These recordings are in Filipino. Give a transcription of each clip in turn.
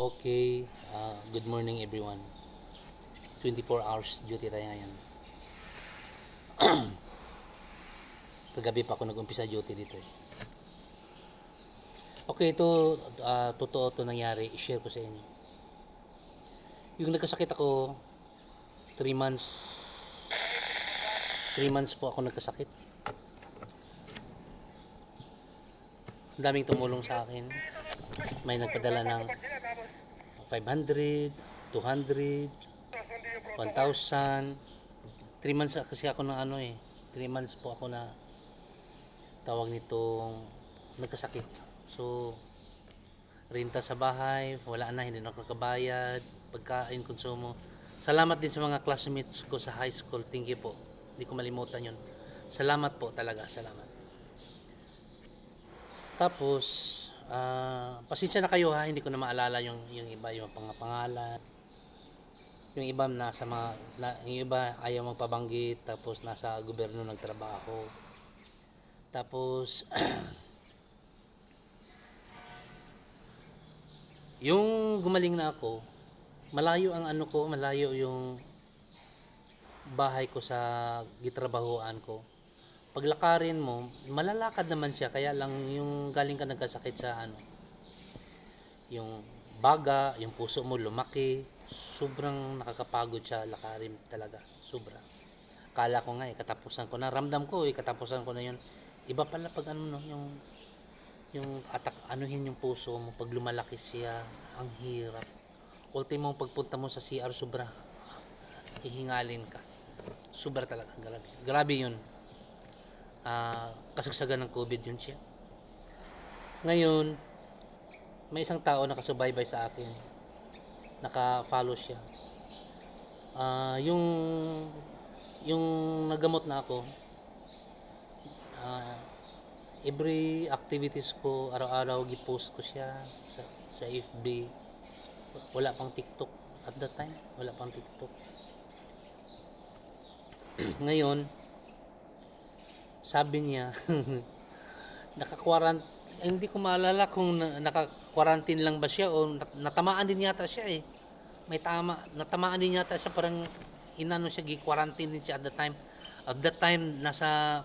Okay, uh, good morning everyone. 24 hours duty tayo ngayon. Kagabi pa ako nag-umpisa duty dito eh. Okay, ito, ah, totoo to nangyari. I-share ko sa inyo. Yung nagkasakit ako, 3 months, 3 months po ako nagkasakit. Ang daming tumulong sa akin. May nagpadala ng 500, 200, 1,000. 3 months kasi ako na ano eh. 3 months po ako na tawag nitong nagkasakit. So, renta sa bahay, wala na, hindi na ako pagkain, konsumo. Salamat din sa mga classmates ko sa high school. Thank you po. Hindi ko malimutan yun. Salamat po talaga, salamat. Tapos, ah, pasensya na kayo ha, hindi ko na maalala yung, yung iba, yung mga pangalan. Yung iba nasa mga, na, yung iba ayaw magpabanggit, tapos nasa gobyerno nagtrabaho. Tapos, yung gumaling na ako, malayo ang ano ko, malayo yung bahay ko sa gitrabahoan ko. Paglakarin mo, malalakad naman siya, kaya lang yung galing ka nagkasakit sa ano, yung baga, yung puso mo lumaki, sobrang nakakapagod siya lakarin talaga, sobra. Kala ko nga eh, katapusan ko na, ramdam ko eh, katapusan ko na yun. Iba pala pag ano no, yung yung atak anuhin yung puso mo pag lumalaki siya ang hirap ultimo pagpunta mo sa CR sobra hihingalin ka sobra talaga grabe grabe yun ah kasagsagan ng covid yun siya. Ngayon may isang tao nakasubaybay sa akin. Naka-follow siya. Ah yung yung nagamot na ako ah every activities ko araw-araw gi-post ko siya sa sa FB wala pang TikTok at that time. Wala pang TikTok. Ngayon sabi niya naka-quarantine hindi ko maalala kung na, naka-quarantine lang ba siya o nat- natamaan din yata siya eh. May tama natamaan din yata siya parang inano siya gi-quarantine din siya at that time. At that time nasa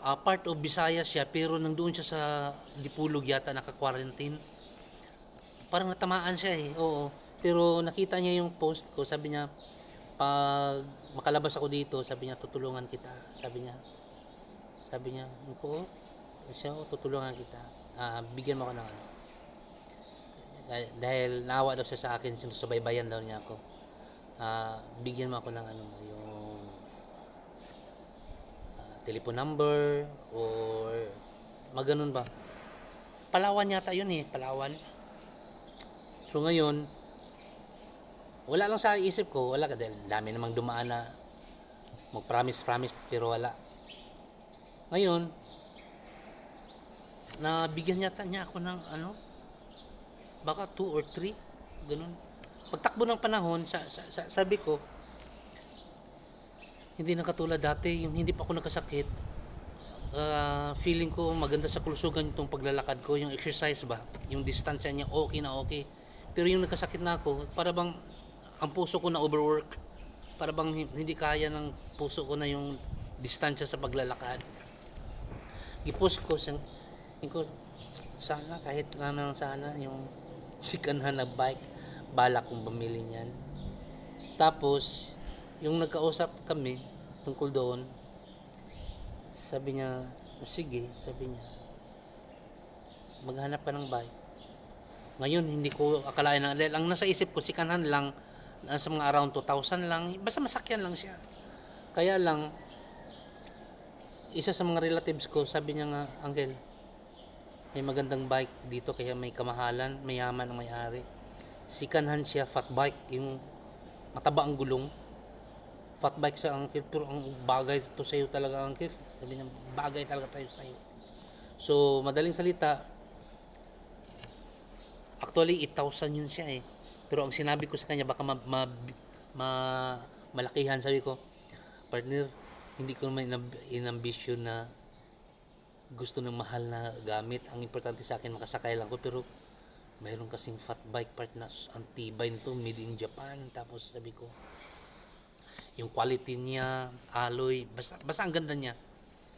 ah, part of Visayas siya pero nang doon siya sa Dipulog yata naka-quarantine. Parang natamaan siya eh oo. Pero nakita niya yung post ko sabi niya pag makalabas ako dito sabi niya tutulungan kita. Sabi niya sabi niya ko siya "Oo, tutulungan kita. Ah, bigyan mo ako ng ano. Dahil- dahil naawa daw siya sa akin sinusubaybayan daw niya ako. Ah, bigyan mo ako ng ano yung ah, telephone number or maganon ba. Palawan yata yun eh Palawan. So ngayon wala lang sa isip ko wala ka dahil dami namang dumaan na mag promise promise pero wala ngayon nabigyan yata niya ako ng ano baka 2 or 3 ganun. Pagtakbo ng panahon sa, sa, sa- sabi ko hindi na katulad dati yung hindi pa ako nagkasakit ah, feeling ko maganda sa kulusugan itong paglalakad ko. Yung exercise ba yung distansya niya okay na okay. Pero yung nagkasakit na ako para bang ang puso ko na overwork. Para bang hin- hindi kaya ng puso ko na yung distansya sa paglalakad i-post ko sa ko sana kahit naman sana yung sikanhan na bike balak kong bumili niyan. Tapos yung nagkausap kami tungkol doon sabi niya sige sabi niya maghanap ka ng bike. Ngayon hindi ko akalain na ang nasa isip ko si kanan lang nasa mga around 2,000 lang basta masakyan lang siya. Kaya lang isa sa mga relatives ko sabi niya nga uncle may magandang bike dito kaya may kamahalan mayaman ang may-ari. Sikanhan siya fat bike yung mataba ang gulong. Fat bike sa uncle pero ang bagay to sa'yo talaga uncle. Sabi niya bagay talaga tayo sa'yo. So madaling salita actually 8,000 yun siya eh. Pero ang sinabi ko sa kanya baka ma, ma, ma- malakihan sabi ko partner hindi ko naman inambisyon na gusto ng mahal na gamit. Ang importante sa akin makasakay lang ko pero mayroon kasing fat bike part na ang tibay nito made in Japan. Tapos sabi ko yung quality niya alloy basta basta ang ganda niya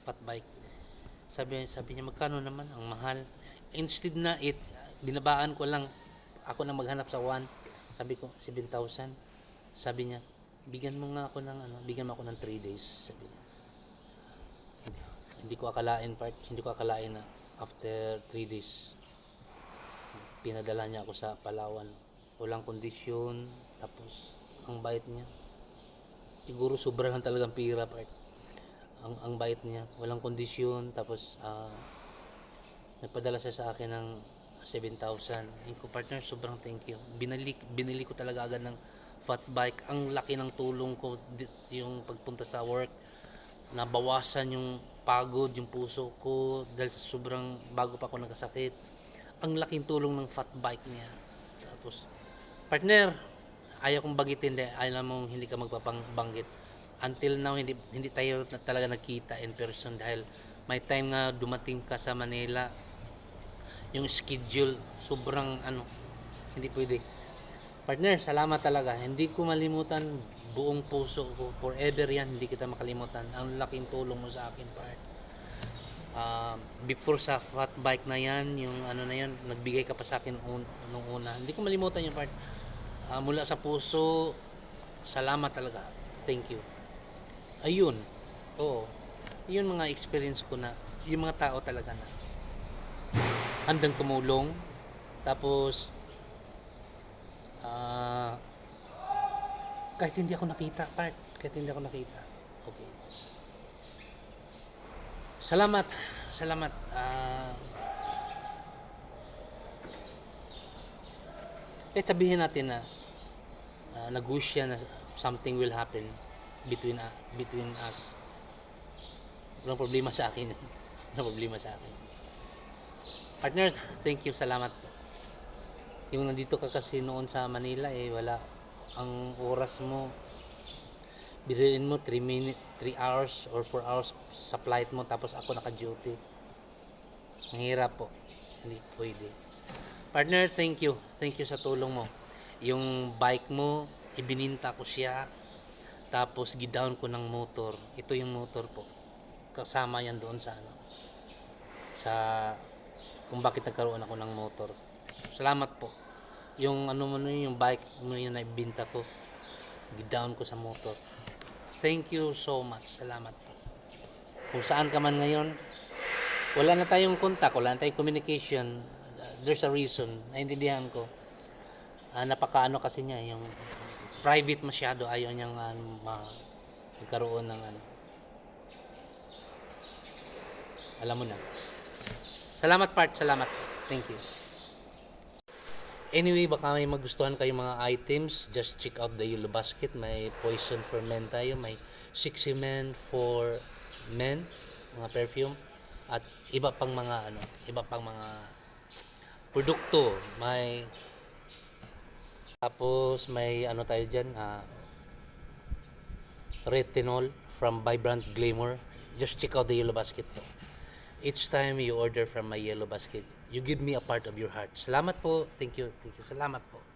fat bike. Sabi sabi niya magkano naman ang mahal? Instead na it binabaan ko lang ako na maghanap sa one. Sabi ko 7,000 sabi niya bigyan mo nga ako ng ano bigyan mo ako ng 3 days sabi niya. Hindi, hindi ko akalain part hindi ko akalain na after 3 days pinadala niya ako sa Palawan. Walang kondisyon tapos ang bait niya. Siguro sobrang talagang pira part. Ang ang bait niya. Walang kondisyon tapos ah, nagpadala siya sa akin ng 7,000 yung partner sobrang thank you. Binili binili ko talaga agad ng fat bike ang laki ng tulong ko yung pagpunta sa work. Nabawasan yung pagod yung puso ko dahil sobrang bago pa ako nagkasakit ang laking tulong ng fat bike niya. Tapos partner ayaw kong bagitin dahil alam mong hindi ka magpapangbanggit until now hindi hindi tayo na talaga nagkita in person dahil may time nga dumating ka sa Manila. Yung schedule sobrang ano hindi pwede partner salamat talaga. Hindi ko malimutan buong puso ko forever yan hindi kita makalimutan. Ang laking tulong mo sa akin part Ah, before sa fat bike na yan yung ano na yan nagbigay ka pa sa akin un, nung una. Hindi ko malimutan yung part Ah, mula sa puso salamat talaga. Thank you. Ayun. Oo. Yun mga experience ko na yung mga tao talaga na. Handang tumulong tapos ah kahit hindi ako nakita part kahit hindi ako nakita. Okay. Salamat salamat. Ah kahit sabihin natin na uh, nag-wish siya na something will happen between uh, between us. Walang problema sa akin. Walang problema sa akin. Partners thank you. Salamat po yung nandito ka kasi noon sa Manila eh wala. Ang oras mo biruin mo 3 minute 3 hours or 4 hours sa flight mo tapos ako naka-duty. Ang hirap po. Hindi pwede. Partner thank you. Thank you sa tulong mo. Yung bike mo ibininta ko siya tapos gidown ko ng motor. Ito yung motor po. Kasama yan doon sa ano sa kung bakit nagkaroon ako ng motor salamat po. Yung ano mo yun, yung bike mo yun na ibinta ko. Gidown ko sa motor. Thank you so much. Salamat po. Kung saan ka man ngayon wala na tayong contact wala na tayong communication. There's a reason. Naintindihan ko. Ah, napakaano kasi niya yung private masyado. Ayaw niyang ma- magkaroon ng ano. Alam mo na. Salamat part salamat. Thank you Anyway, baka may magustuhan kayong mga items, just check out the Yellow Basket. May Poison for Men tayo, may Sexy Men for Men, mga perfume, at iba pang mga ano, iba pang mga produkto. May tapos may ano tayo diyan, ah retinol from Vibrant Glamour. Just check out the Yellow Basket. Each time you order from my Yellow Basket, you give me a part of your heart. Salamat po. Thank you. Thank you. Salamat po.